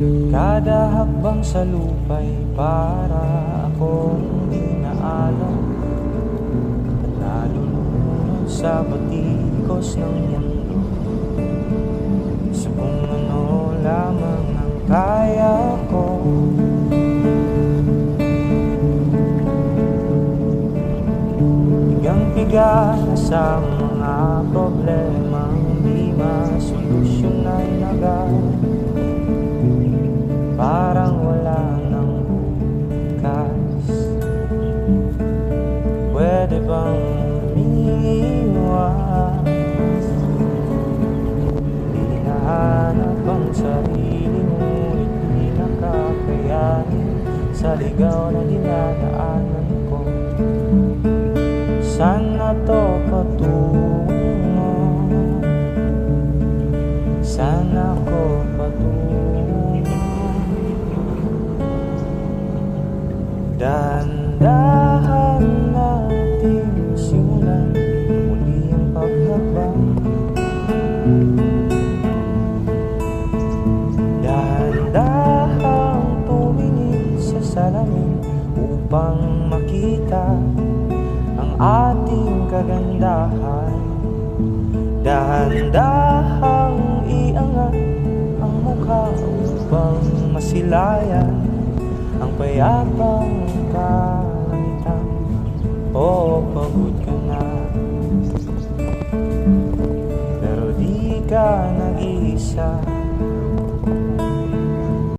Kada hakbang sa lupa'y para akong inaalam. At nalulunod sa batikos ng mundo. Sa kung ano lamang ang kaya ko. Pigang-piga na sa mga problema Hindi masolusyon ay nagal Pwede bang umiiwas Hinahanap ang sarili Ngunit di nakakayanin Sa ligaw na dinadaanan ko Sana to patungo. Sana ko patungo. Dahan-dahan Upang makita ang ating kagandahan? Dahan-dahang iangat ang mukha upang masilayan Ang payapang kalamitan O pagod ka na. Pero di ka nag-iisa